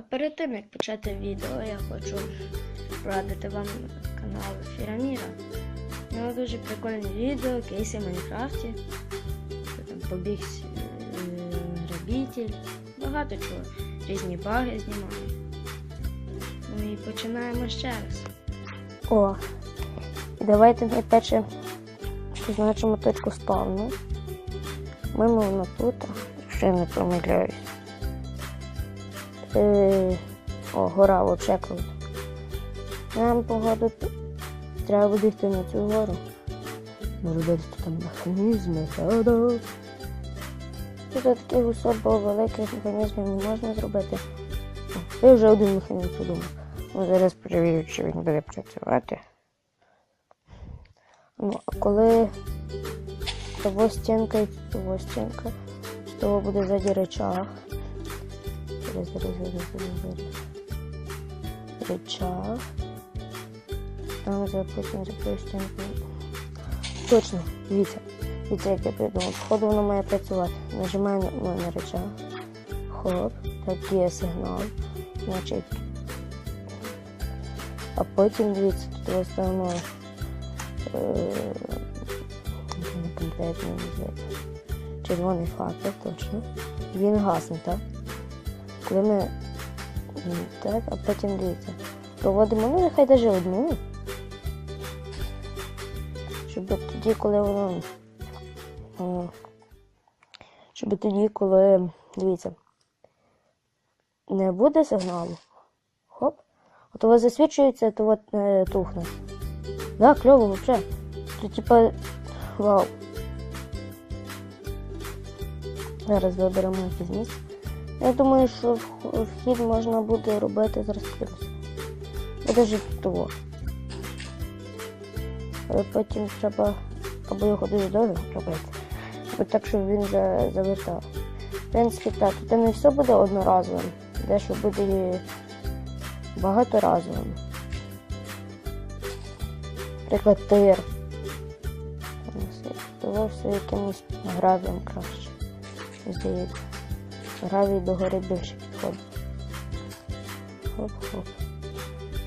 перед тим як почати відео, я хочу порадити вам канал Фіраміра. У нього дуже прикольне відео, кейси в Майнкрафті. Там побіг е, грабитель. Багато чого. Різні баги знімає. Ну і починаємо ще раз. О, давайте найперше позначимо точку спавну. Ми мовно тут, якщо я не помиляюсь. Е, о, гора взагалі круто. Нам погоду треба буде йти на цю гору. Може бути там механізми, та-да. Тут таких особо великих механізмів не можна зробити. О, Я вже один механізм подумав. Ну, зараз перевірю, чи він буде працювати. Ну, а коли того стінка і того стінка, з того буде ззаді речах. Зараз, зараз, зараз, зараз, зараз. Речах. Там за потім за тою. Точно, дивіться. Дивіться, як я придумав. Походу воно має працювати. Нажимаю на, речах. Хоп, так є сигнал. Значить, а потім дивіться, тут виставимо е, не пам'ятаю, називається. Червоний факел, точно. Він гасне, так? Ми так, а потім дивіться. Проводимо, ну нехай даже одну. Щоб тоді, коли воно. Щоб тоді, коли. Дивіться. Не буде сигналу. Хоп. От у вас засвічується, то от е, тухне. Да, кльово вообще. То типа. Вау. Зараз виберемо якийсь місце. Я думаю, що вхід можна буде робити зараз подивлюся. Буде житло. Але потім треба або його дуже довго робити. Або так, щоб він за, завертав. В принципі, так, тут не все буде одноразовим. Дещо буде багаторазовим. Наприклад, тир. Того все якимось гравієм краще. Здається. Гравій до гори більше підходить. Хоп-хоп.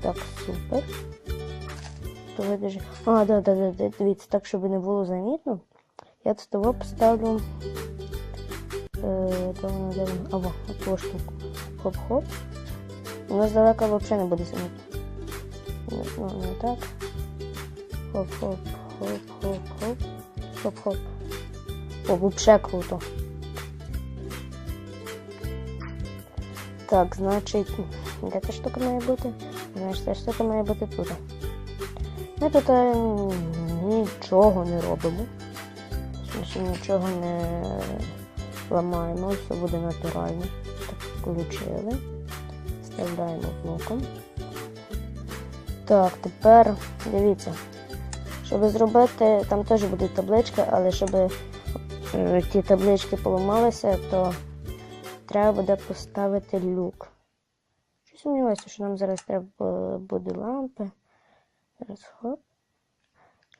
Так, супер. То видержи. А, да, да, да, да, дивіться, так, щоб не було замітно. Я з того поставлю. Е, де воно, де воно? Або, оту штуку. Хоп-хоп. Воно здалека взагалі не буде замітно. Ну, ну, не так. Хоп-хоп, хоп-хоп-хоп. Хоп-хоп. О, вообще круто. Так, значить, де та штука має бути? Значить, ця штука має бути тут. Ми тут е, нічого не робимо. Значить, нічого не ламаємо, все буде натурально. Так, включили. Вставляємо блоком. Так, тепер дивіться. Щоб зробити, там теж будуть таблички, але щоб е, ті таблички поламалися, то треба буде поставити люк. Щось сумніваюся, що нам зараз треба е, буде лампи. Зараз хоп.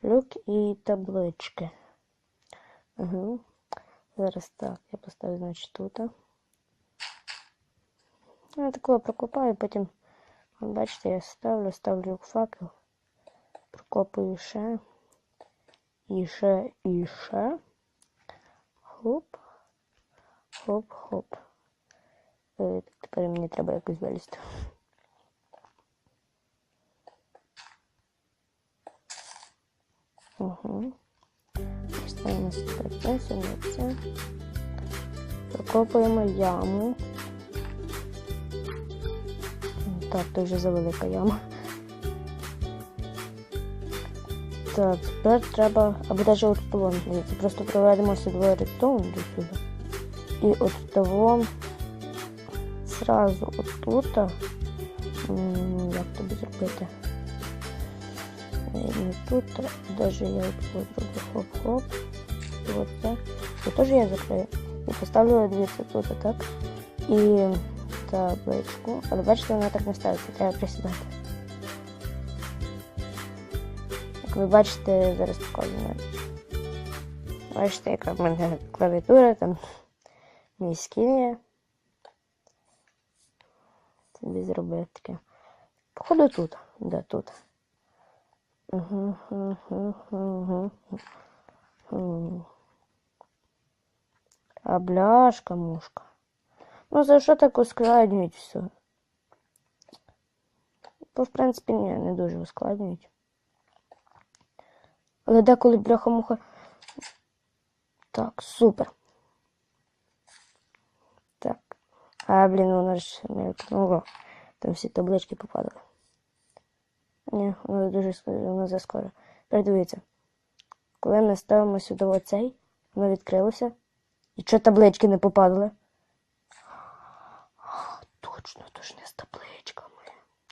Люк і таблички. Угу. Зараз так, я поставлю, значить, тут. Я такого прокопаю, потім, бачите, я ставлю, ставлю факел, прокопую ще. І ще, і ще. Хоп. Хоп-хоп. Е, Тепер мені треба якось вилізти. Ставимо сюди це, сюди. Прокопуємо яму. Так, це вже завелика яма. Так, тепер треба, або навіть от дивіться, просто проведемо сюди редтоун до сюди. І от того зразу отут, як тобі зробити? Е, Не тут, навіть я зроблю хоп-хоп. І от це. Теж я закрию. І поставлю, дивіться, тут так. І табличку. Але бачите, вона так не ставиться, треба присідати. Як ви бачите, зараз навіть. Бачите, яка в мене клавіатура, там мій скін. Собі зробити таке. Походу тут. Де тут? Угу, угу. А бляшка мушка. Ну за що так ускладнюють все? Бо, в принципі, ні, не дуже ускладнюють. Але деколи бляха-муха. Так, супер. Так. А, блін, воно ж мелькнуло. Там всі таблички попадали. Ні, воно дуже воно заскоро. Придивіться. Коли ми ставимо сюди оцей, воно відкрилося. І що таблички не попадали? Точно, то ж не з табличками.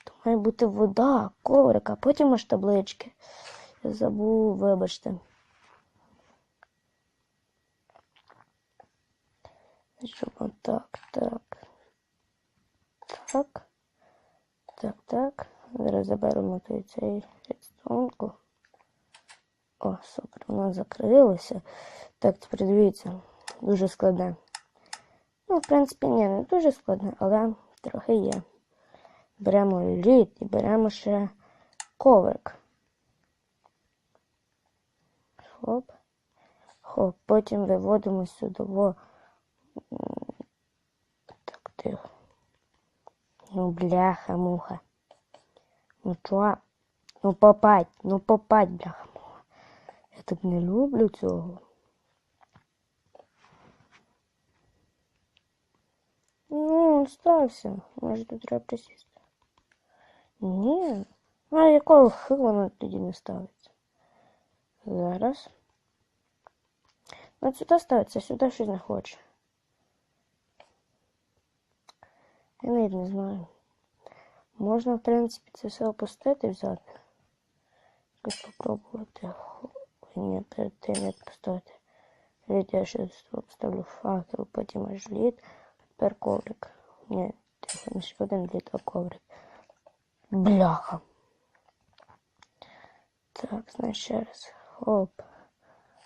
То має бути вода, коврик, а потім аж таблички. Я забув, вибачте. Щоб отак, так. Так. Так, так. Зараз заберемо той цей редстоунку. О, супер, воно закрилося. Так, тепер дивіться, дуже складне. Ну, в принципі, ні, не дуже складне, але трохи є. Беремо лід і беремо ще коврик. Хоп. Хоп. Потім виводимо сюди. Так, тихо. Ну, бляха, муха. Ну чого? Ну попадь, ну попадь, бляха, муха. Я так не люблю цього. Ну, він стався. Може тут треба присісти. Ні. А якого хила воно тоді не ставиться? Зараз. От сюди ставиться, сюди щось не хоче. Я навіть не знаю. Можна, в принципі, це все опустити взяти. Попробувати. Ні, перед тим як поставити. Лід я ще обставлю факел, потім аж лід, тепер коврик. Ні, не ще один лід, а коврик. Бляха. Так, значить ще раз. Хоп.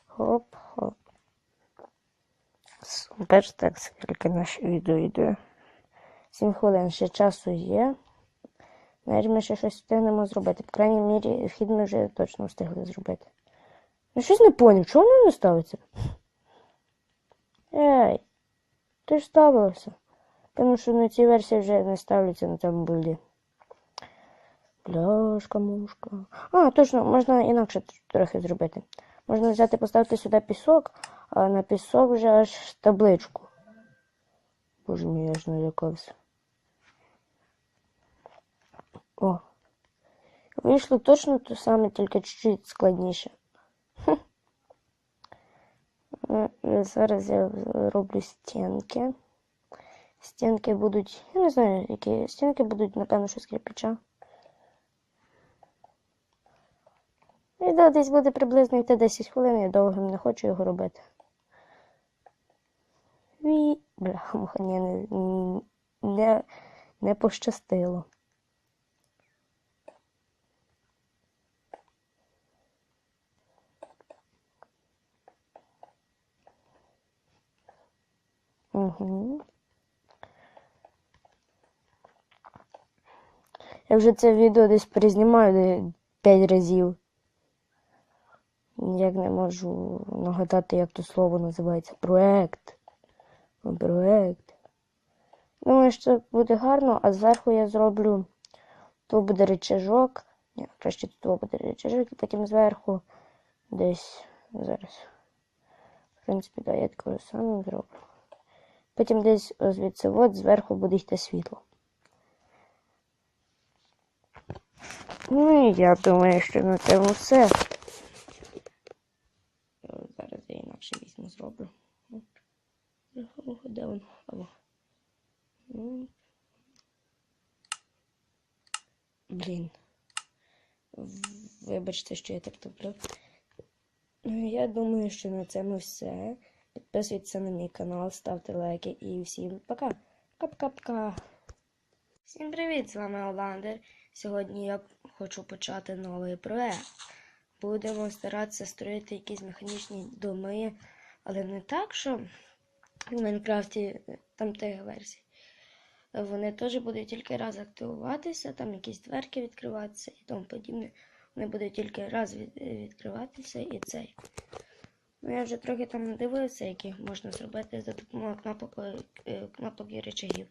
Хоп, хоп. Супер, так, скільки наше відео йде. 7 хвилин ще часу є. Навіть ми ще щось встигнемо зробити. По крайній мірі, вхід ми вже точно встигли зробити. Я щось не поняв, чого воно не ставиться? Ей, ти ж ставилося. Тому що на цій версії вже не ставляться на цьому билді. Бляшка, мушка. А, точно, можна інакше трохи зробити. Можна взяти, поставити сюди пісок, а на пісок вже аж табличку. Боже мій, я ж налякався. О. Вийшло точно те саме, тільки чуть-чуть складніше. Хм. Е, е, Зараз я роблю стінки. Стінки будуть, я не знаю, які стінки будуть, напевно, що з кирпича. Відео десь буде приблизно йти 10 хвилин, я довгим не хочу його робити. Ві... Бляха, муха, не, не, не пощастило. Угу. Я вже це відео десь перезнімаю 5 разів. Ніяк не можу нагадати, як то слово називається. Проект. Проект. Думаю, що буде гарно, а зверху я зроблю. То буде речажок. Ні, краще тут буде речажок, і потім зверху десь зараз. В принципі, да, я такого саме зроблю. Потім десь звідси от зверху буде йти світло. Ну і я думаю, що на цьому все. Е, Зараз я інакше візьму зроблю. Де воно? Або. Ну. Блін. Вибачте, що я так топлю. Ну, Я думаю, що на цьому все. Підписуйтесь на мій канал, ставте лайки і всім пока. Пока-пока-пока. Всім привіт! З вами Оландер. Сьогодні я хочу почати новий проект. Будемо старатися строїти якісь механічні доми, але не так, що в Майнкрафті там тих версій. вони теж будуть тільки раз активуватися, там якісь дверки відкриватися і тому подібне. Вони будуть тільки раз від, відкриватися і цей. Ну, я вже трохи там дивився, які можна зробити за допомогою кнопок, е, кнопок і речагів.